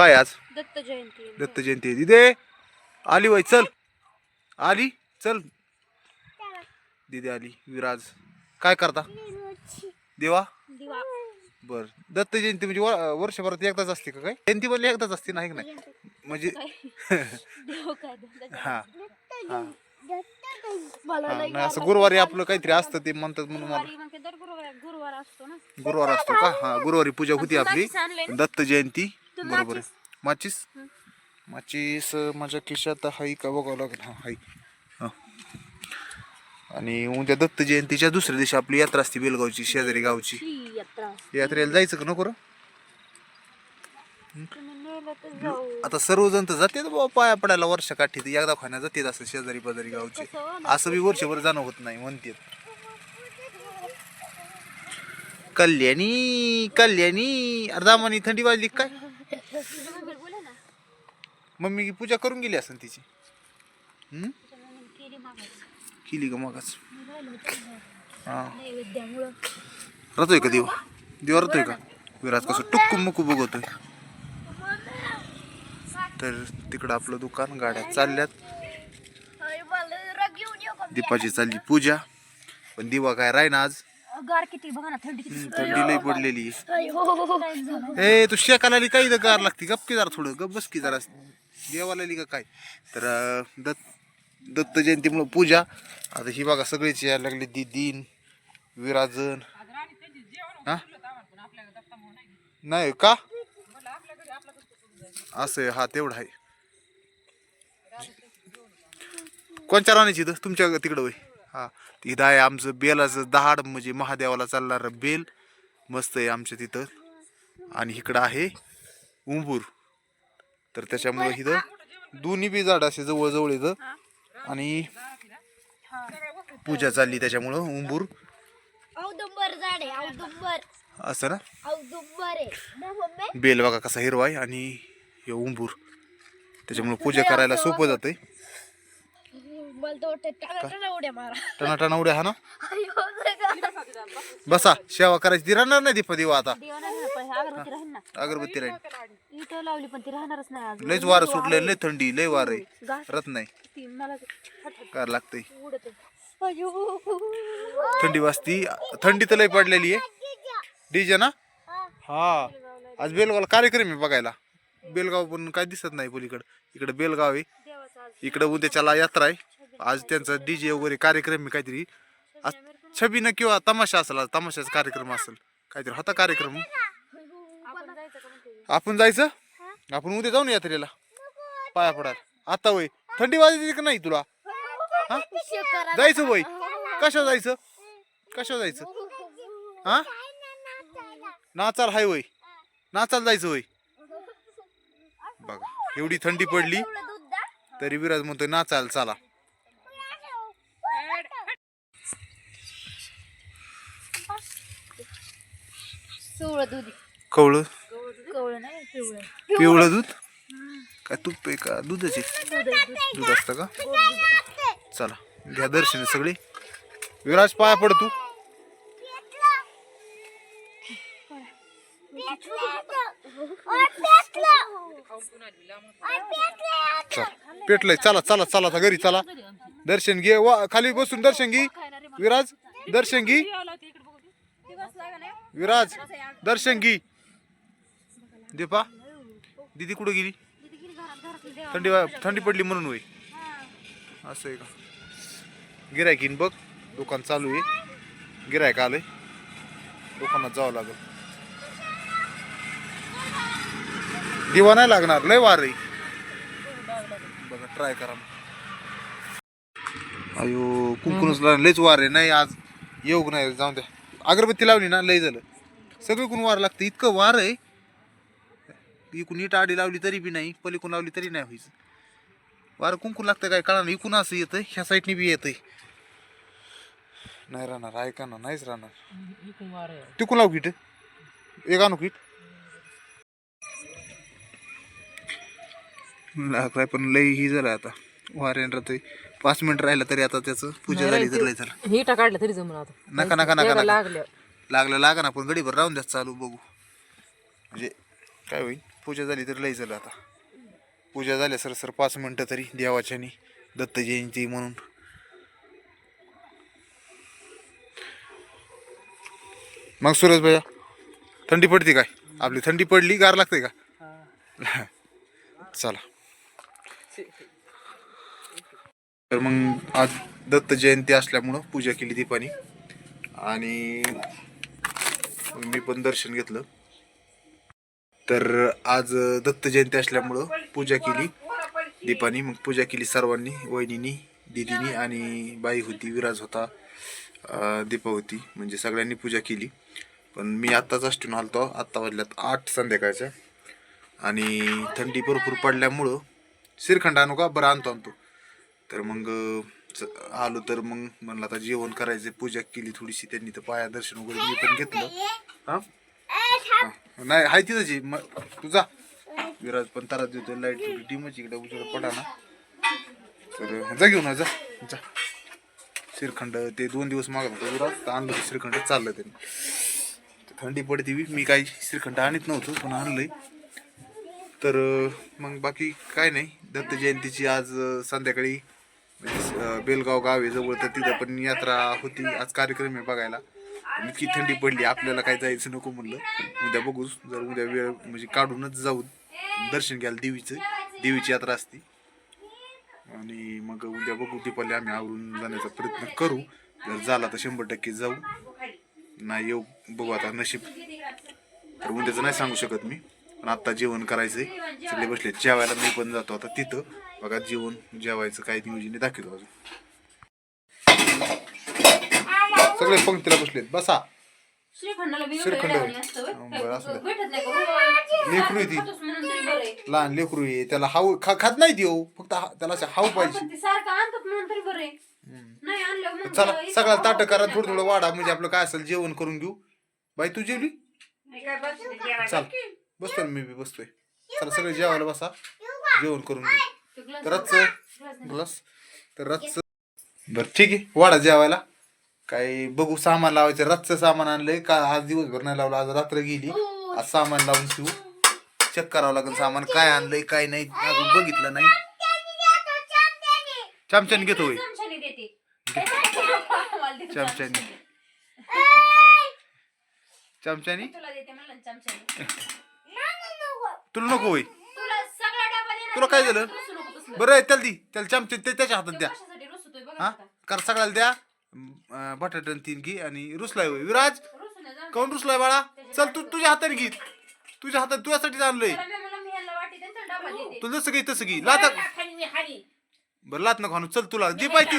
काय आज? दत्त जयंती. दत्त जयंती आहे. दिदे आली वय चल. आली? चल. दिदी आली विराज. काय करता? देवा? दिवा. बर. दत्त जयंती म्हणजे वर- वर्षभरात एकदाच असते का काय? जयंती पण एकदाच असते नाही का नाही? म्हणजे देव काय दत्त हा. हा. मला हा, लई नाही असं गुरुवारी आपलं काहीतरी असतं ते म्हणतात म्हणून मला. गुरुवारी मग ते दर गुरुवार गुरुवार असतो ना. गुरुवार असतो का? हा गुरुवारी पूजा होती आपली? दत्त जयंती. बरोबर माचीस? आहे. माचीस? माचीस माझ्या खिशात हाय का बघावं लागेल. हा हाय हा. आणि उद्या दत्त जयंतीच्या दुसऱ्या दिवशी आपली यात्रा असते बेलगावची शेजारी गावची. यात्रा यात्रेला जायचं का नको आता सर्वजण तर जाते बाबा पाया पडायला वर्ष काठी एकदा खाण्या जाते असं शेजारी पाजारी गावचे. असं बी वर्षभर जाणं होत नाही म्हणते कल्याणी कल्याणी अरे दामानी थंडी वाजली काय? मम्मी की पूजा करून गेली असेल तिची? हम्म? केली का मगच हा. नैवेद्यामुळं का देवा? देवा राहतोय का? विराज कसं टुक्कू मुकू बघतोय. तर तिकडं आपलं दुकान गाड्या चालल्यात. दीपाची चालली पूजा. पण दिवा काय राही ना आज? गार किती बघा ना थंडी किती थंडी लई पडलेली. आहे. झालं ए तू शेकाला आली काही गार लागते. गप की जरा थोडं. गप बस की जरा. देवाला आली का काय? तर अं, दत्त दत्त जयंतीमुळं पूजा. आता ही बघा सगळीच यायला लागली. दिदीन विराजन. हा? नाही का? असं आहे, हा तेवढा आहे. कोणच्या राहण्याची इथं? तुमच्या तिकडं होय. हा इथं आहे आमचं बेलाचं दहाड म्हणजे महादेवाला चालणार बेल. मस्त आहे आमच्या तिथं. आणि इकडं आहे उंबूर. तर त्याच्यामुळे इथं दोन्ही बी झाड असे जवळ इथं. आणि पूजा चालली त्याच्यामुळं उंबूर. असं ना? बेल बघा कसा हिरवा आहे आणि हे उंबूर. त्याच्यामुळे पूजा करायला सोपं जातंय मला तर वाटतं टाळा टाळा उड्या मारा टनाटना उड्या हा ना. बसा सेवा करायची. ती राहणार नाही दीपा दिवा आता. अगरबत्ती राहील लावली पण ती राहणारच नाही लयच वारं सुटलंय लय थंडी लय वार आहे. रत नाही. कार लागतंय? उडत अयो. थंडी वाजती. थंडी तर लय पडलेली आहे. डीजे ना? हा. आज बेलगावला कार्यक्रम आहे बघायला. बेलगाव पण काय दिसत नाही पलीकडं. इकडे बेलगाव आहे. इकडं उद्याच्याला यात्रा आहे. आज त्यांचा डीजे वगैरे कार्यक्रम आहे काहीतरी. आज छबीनं किंवा तमाशा असेल आज तमाशाचा कार्यक्रम असेल. काहीतरी होता कार्यक्रम. आपण जायचं? आपण उद्या जाऊ ना यात्रेला. पाया पडायला. आता वय. थंडी वाजायची का नाही तुला? हा? जायचं वय. कशा जायचं? कशा जायचं? हा? नाचाल हाय वय. नाचाल जायचं वय. बघा एवढी थंडी पडली तरी विराज म्हणतोय नाचाल चला. पिवळं दूध कवळं? कवळं नाही पिवळं. पिवळं दूध? काय तूप आहे का? दुधाचे दूध असतं का? चला घ्या दर्शन सगळे. विराज पाया पड तू. चल पेटलंय. चला चला चला घरी चला. दर्शन घे. वा खाली बसून दर्शन घे. विराज दर्शन घे. विराज दर्शन घे. दीपा दीदी कुठं गेली? थंडी वा- थंडी पडली म्हणून होय. असं आहे का? गिरायकीन बघ दुकान चालू आहे. गिरायक आलंय. दुकानात जावं लागल. दिवा नाही लागणार लय वार आहे. बघा ट्राय करा मग. अयो कुंकुनच लागलं, लयच वार आहे. नाही आज येऊ नाही? जाऊन द्या. अगरबत्ती लावली ना लय झालं. सगळीकडून वार लागतं? इतकं वार आहे. इकून इट आडी लावली तरी बी नाही पलीकडून लावली तरी नाही व्हायचं. वारं कुंकून लागतं काय कळा ना इकून असं येतं ह्या साईडनी बी येतंय. नाही राहणार ऐका ना नाहीच राहणार. टिकून लाव किट. एक आणू किट. लागलाय पण लई ही झालं आता. वाऱ्यान राहतोय पाच मिनिट राहिलं तरी आता त्याचं पूजा झाली तर लय झालं. हिटा काढलं तरी जमून आता. नका नका नका नका. लागलं लागा ना पण गडीभर राहून द्या चालू बघू. म्हणजे काय होईल पूजा झाली तर लई झालं आता. पूजा झाल्या सर सर पाच मिनटं तरी देवाच्यानी दत्त जयंती म्हणून. मग सुरेश भैया थंडी पडते काय? आपली थंडी पडली गार लागते का? चला. तर मग आज दत्त जयंती असल्यामुळं पूजा केली दीपानी. आणि मी पण दर्शन घेतलं. तर आज दत्त जयंती असल्यामुळं पूजा केली. दीपानी मग पूजा केली सर्वांनी वहिनीनी दिदीनी आणि बाई होती विराज होता दीपा होती म्हणजे सगळ्यांनी पूजा केली. पण मी आत्ताच अष्टून आलतो आत्ता वाजल्यात आठ संध्याकाळच्या. आणि थंडी भरपूर पडल्यामुळं श्रीखंड आणू का? बरं आणतो आणतो. तर मग च- आलो तर मग म्हणलं आता जेवण करायचं पूजा केली थोडीशी त्यांनी तर पाया दर्शन वगैरे मी पण घेतलं. हा? नाही आहे तिथं जी मग तू जा. विराज पण तारा देतो लाइट थोडी डिमच इकडे उजेड पडा ना. तर जा घेऊन जा. जा. श्रीखंड ते दोन दिवस मागत होतो विराज तर आणलं श्रीखंड चाललं त्यांनी. थंडी पडते बी. मी काही श्रीखंड आणत नव्हतो पण आणलंय. तर मग बाकी काय नाही. दत्त जयंतीची आज संध्याकाळी म्हणजे, बेलगाव गाव आहे जवळ तर तिथं पण यात्रा होती. आज कार्यक्रम आहे बघायला. इतकी थंडी पडली आपल्याला काय जायचं नको म्हणलं. उद्या बघूच जर उद्या वेळ म्हणजे काढूनच जाऊ दर्शन घ्यायला देवीचं. देवीची यात्रा असते. आणि मग उद्या बघू. दीपाली आम्ही आवरून जाण्याचा प्रयत्न करू. जर झाला तर शंभर टक्के जाऊ. नाही येऊ बघू आता नशीब. तर उद्याचं नाही सांगू शकत मी. पण आत्ता जेवण करायचंय. सगळे बसले जेवायला मी पण जातो आता तिथं. बघा जेवण जेवायचं काय नियोजन दाखवतो अजून. सगळे पंक्तीला बसलेत बसा. हं? हो. लेकरू आहे ती. लहान लेकरू आहे त्याला हाव खा खात नाही देऊ फक्त हा- त्याला असं हाव पाहिजे. चला सगळ्याला ताट करा थोडं थोडं वाढा. म्हणजे आपलं काय असेल जेवण करून घेऊ. बाई तू जेवली? चल बसतो ना मी बी बसतोय. चला सगळे जेवायला बसा. जेवण करून घेऊ. तर. ग्लास तर बर ठीक आहे. वाढा जेवायला. काय बघू सामान लावायचं. रातचं सामान आणलंय. का आज दिवसभर नाही लावलं. आज रात्र गेली. आज सामान लावून शिवू चेक करावं लागेल सामान काय आणलंय काय नाही. अजून बघितलं नाही. चमच्याने घेतो होय. चमच्याने चमच्याने. तुला नको होय. तुला काय झालं? बरं आहे त्याला दी. त्याला चमचे ते त्याच्या हातात तो द्या. कशासाठी रुसतोय बघा हा? आता. कर सगळ्याला द्या. अं, बटाटा आणि तीन घी आणि रुसलाय होय. विराज रुसू नये, जाऊ. काऊन रुसलाय बाळा? चल तू तुझ्या हाताने घे. तुझ्या हातात तुझ्यासाठी आणलंय. त्याला मी म्हणलं मी ह्याला वाटी देते, त्याला डबा देते. तुला जसं घे तसं घे. लाता बरं लात नको आणू चल तुला दे पाहिजे.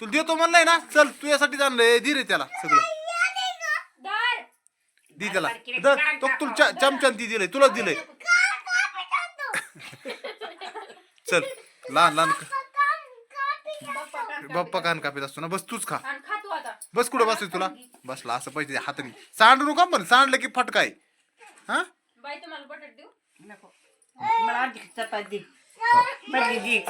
तुला देतो म्हणलंय ना? चल तुझ्यासाठी आणलंय दे रे त्याला सगळं. दे त्याला. तो तुला चमच्यान ती दिलंय. तुलाच दिलंय. चल लहान लहान बाप्पा कान कापीत असतो ना. बस तूच खा. आणि खा तू आता. बस कुठं बसतोय तुला? बसला असं पाहिजे हाताने. सांडू नका पण सांडलं की फटकाय. हा? बाई तुम्हाला बटाट देऊ? नको. मला अर्धी चपाती दे. मधली दे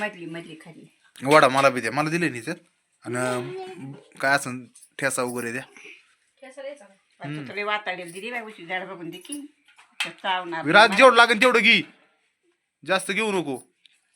मधली मधली खाली. वडा मला बी द्या मला दिले नाही त्यात आणि काय असं ठेसा वगैरे द्या. विराज जेवढं लागेल तेवढं घे. जास्त घेऊ नको.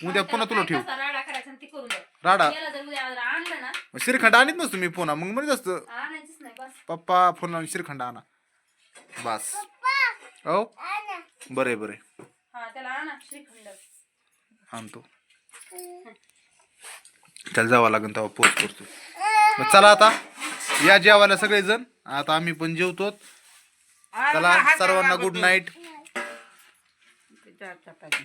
उद्या पुन्हा तुला ठेवू. राडा करायचा आणि ते करून द्या राडा. याला जर उद्या जर आणलं ना मग श्रीखंड आणत नसतो मी पुन्हा मग म्हणजे जास्त. आणायचंच नाही बस. पप्पा फोन लावून श्रीखंड आणा. बस. हो? बरे बरे हा त्याला आणा श्रीखंड. आणतो. त्याला जावं लागेल तेव्हा पोच करतो. मग चला आता. या जेवायला सगळेजण. आता आम्ही पण जेवतो चला सर्वांना गुड नाईट चपाती.